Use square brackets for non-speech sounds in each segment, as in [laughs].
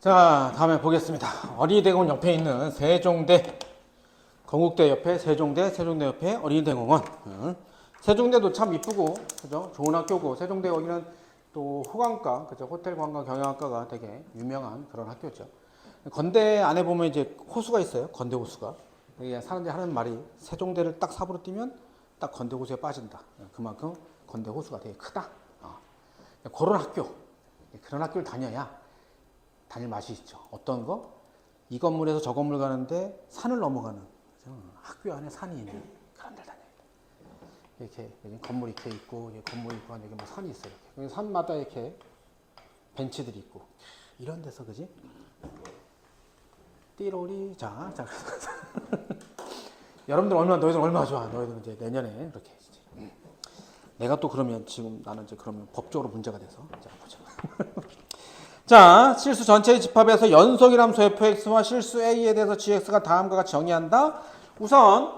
자, 다음에 보겠습니다. 어린이대공원 옆에 있는 세종대, 건국대 옆에 세종대, 세종대 옆에 어린이대공원. 응. 세종대도 참 이쁘고, 그죠? 좋은 학교고, 세종대 여기는 또 호강과, 그죠? 호텔 관광 경영학과가 되게 유명한 그런 학교죠. 건대 안에 보면 이제 호수가 있어요. 건대 호수가. 사람들이 하는 말이 세종대를 딱 삽으로 뛰면 딱 건대 호수에 빠진다. 그만큼 건대 호수가 되게 크다. 어. 그런 학교. 그런 학교를 다녀야 다닐 맛이 있죠. 어떤 거? 이 건물에서 저 건물 가는데 산을 넘어가는? 학교 안에 산이 있는 그런 데 다녀야 돼. 이렇게 건물 이렇게 있고 건물 있고 여기 뭐 산이 있어요. 이렇게. 산마다 이렇게 벤치들이 있고 이런 데서 그지? 띠로리 자, 자. [laughs] 여러분들 얼마나 너희들 얼마나 좋아. 너희들 이제 내년에. 음. 내가 또 그러면 지금 나는 이제 그러면 법적으로 문제가 돼서 자 보자. [laughs] 자, 실수 전체의 집합에서 연속이란 함수 fx와 실수 a에 대해서 gx가 다음과 같이 정의한다. 우선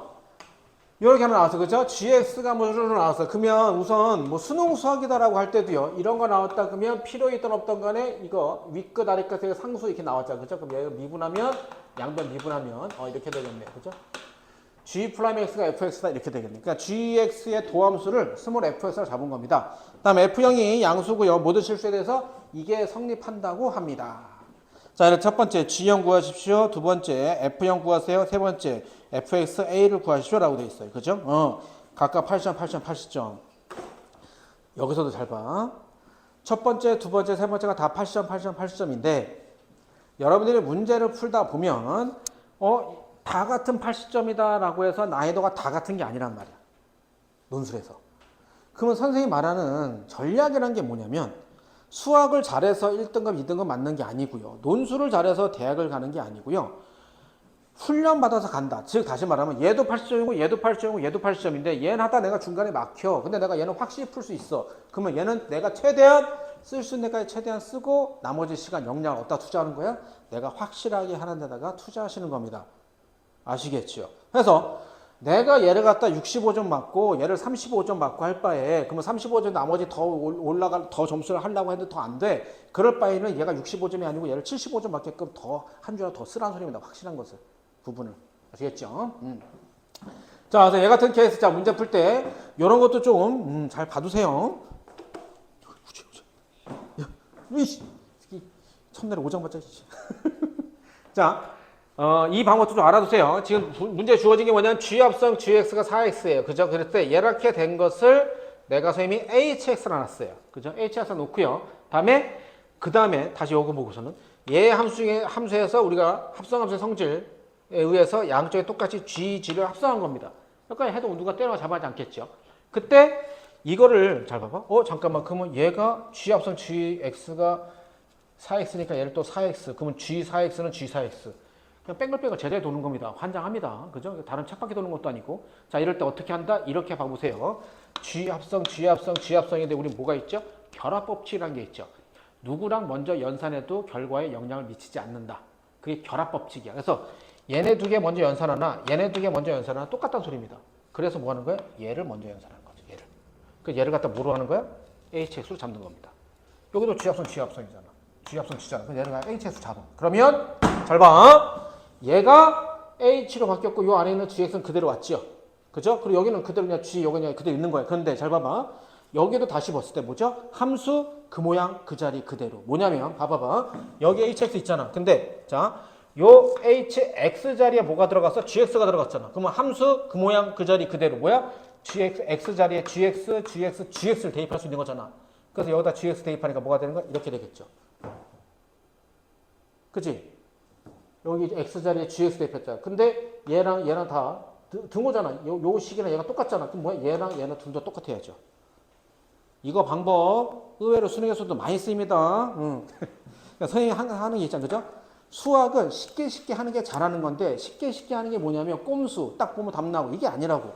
이렇게 하나 나왔어, 그죠? gx가 뭐로 나왔어. 그러면 우선 뭐 수능 수학이다라고 할 때도요. 이런 거 나왔다 그러면 필요 있던 없던 간에 이거 윗끝 아랫끝에 상수 이렇게 나왔잖아, 그죠? 그럼 얘를 미분하면 양변 미분하면 어 이렇게 되겠네, 그죠? G 프라임 x가 fx다 이렇게 되겠네. 그러니까 gx의 도함수를 스몰 fx로 잡은 겁니다. 다음 f형이 양수고요. 모든 실수에 대해서 이게 성립한다고 합니다. 자, 이제 첫 번째 g형 구하십시오. 두 번째 f형 구하세요. 세 번째 fxa를 구하십시오라고 돼 있어요. 그죠? 어, 각각 8점, 8점, 80점. 여기서도 잘 봐. 첫 번째, 두 번째, 세 번째가 다 80점, 80점, 80점인데 여러분들이 문제를 풀다 보면 어, 다 같은 80점이다라고 해서 난이도가 다 같은 게 아니란 말이야. 논술에서. 그러면 선생님이 말하는 전략이란 게 뭐냐면 수학을 잘해서 1등급, 2등급 맞는 게 아니고요. 논술을 잘해서 대학을 가는 게 아니고요. 훈련 받아서 간다. 즉 다시 말하면 얘도 80점이고 얘도 80점이고 얘도 80점인데 얘는 하다 내가 중간에 막혀. 근데 내가 얘는 확실히 풀 수 있어. 그러면 얘는 내가 최대한 쓸 수 있는 데까지 최대한 쓰고 나머지 시간 역량을 어디다 투자하는 거야? 내가 확실하게 하는 데다가 투자하시는 겁니다. 아시겠죠? 그래서 내가 얘를 갖다 65점 맞고 얘를 35점 맞고 할 바에 그러면 35점 나머지 더 올- 올라갈 더 점수를 하려고 했는데 더 안 돼. 그럴 바에는 얘가 65점이 아니고 얘를 75점 맞게끔 더 한 줄이라도 더 쓰라는 소리입니다. 확실한 것을 부분을 아시겠죠? 음. 자, 그래서 얘 같은 케이스 자 문제 풀 때 이런 것도 좀 음, 잘 봐두세요. 야, 이씨, 이 첫날에 오장 받자. 씨. [laughs] 자, 어, 이 방법도 좀 알아두세요. 지금 부- 문제 주어진 게 뭐냐면 G합성 GX가 4X예요. 그죠? 그럴 때 이렇게 된 것을 내가 선생님이 HX를 놨어요. 그죠? HX 놓고요. 다음에 그 다음에 다시 요거 보고서는 얘 함수 중에 함수에서 우리가 합성함수의 성질에 의해서 양쪽에 똑같이 G, G를 합성한 겁니다. 여기까지 해도 누가 때려 잡아하지 않겠죠. 그때 이거를 잘 봐봐. 어 잠깐만 그러면 얘가 G 합성 GX가 4x니까 얘를 또 4x 그러면 G4x는 G4x 그냥 뺑글뺑글 제대로 도는 겁니다. 환장합니다. 그죠? 다른 책밖에 도는 것도 아니고. 자, 이럴 때 어떻게 한다? 이렇게 봐보세요. G 합성, G 합성, G 합성인데 우리 뭐가 있죠? 결합 법칙이라는 게 있죠. 누구랑 먼저 연산해도 결과에 영향을 미치지 않는다. 그게 결합 법칙이야. 그래서 얘네 두 개 먼저 연산하나, 얘네 두 개 먼저 연산하나 똑같다는 소리입니다. 그래서 뭐 하는 거야? 얘를 먼저 연산하는 거죠. 얘를. 그 얘를 갖다 뭐로 하는 거야? HX로 잡는 겁니다. 여기도 G 합성, G 합성이잖아. G 합성 G잖아. 그럼 얘를 HX 잡아. 그러면 잘 봐. 얘가 H로 바뀌었고 요 안에 있는 GX는 그대로 왔죠. 그죠? 그리고 여기는 그대로 그냥 G 여기 그냥 그대로 있는 거야. 그런데 잘 봐봐. 여기도 다시 봤을 때 뭐죠? 함수 그 모양 그 자리 그대로. 뭐냐면 봐봐봐. 여기 HX 있잖아. 근데 자, 요 HX 자리에 뭐가 들어갔어? GX가 들어갔잖아. 그러면 함수 그 모양 그 자리 그대로. 뭐야? GX X 자리에 GX, GX, GX를 대입할 수 있는 거잖아. 그래서 여기다 GX 대입하니까 뭐가 되는 거야? 이렇게 되겠죠. 그지? 여기 x 자리에 gx 대입했잖아. 근데 얘랑 얘랑 다 등- 등호잖아. 요, 요 식이랑 얘가 똑같잖아. 그럼 뭐야? 얘랑 얘는 둘 다 똑같아야죠. 이거 방법 의외로 수능에서도 많이 쓰입니다. 응. [laughs] 그러니까 선생님이 항상 하는 게 있잖아요. 그죠? 수학은 쉽게 쉽게 하는 게 잘하는 건데 쉽게 쉽게 하는 게 뭐냐면 꼼수 딱 보면 답 나오고 이게 아니라고.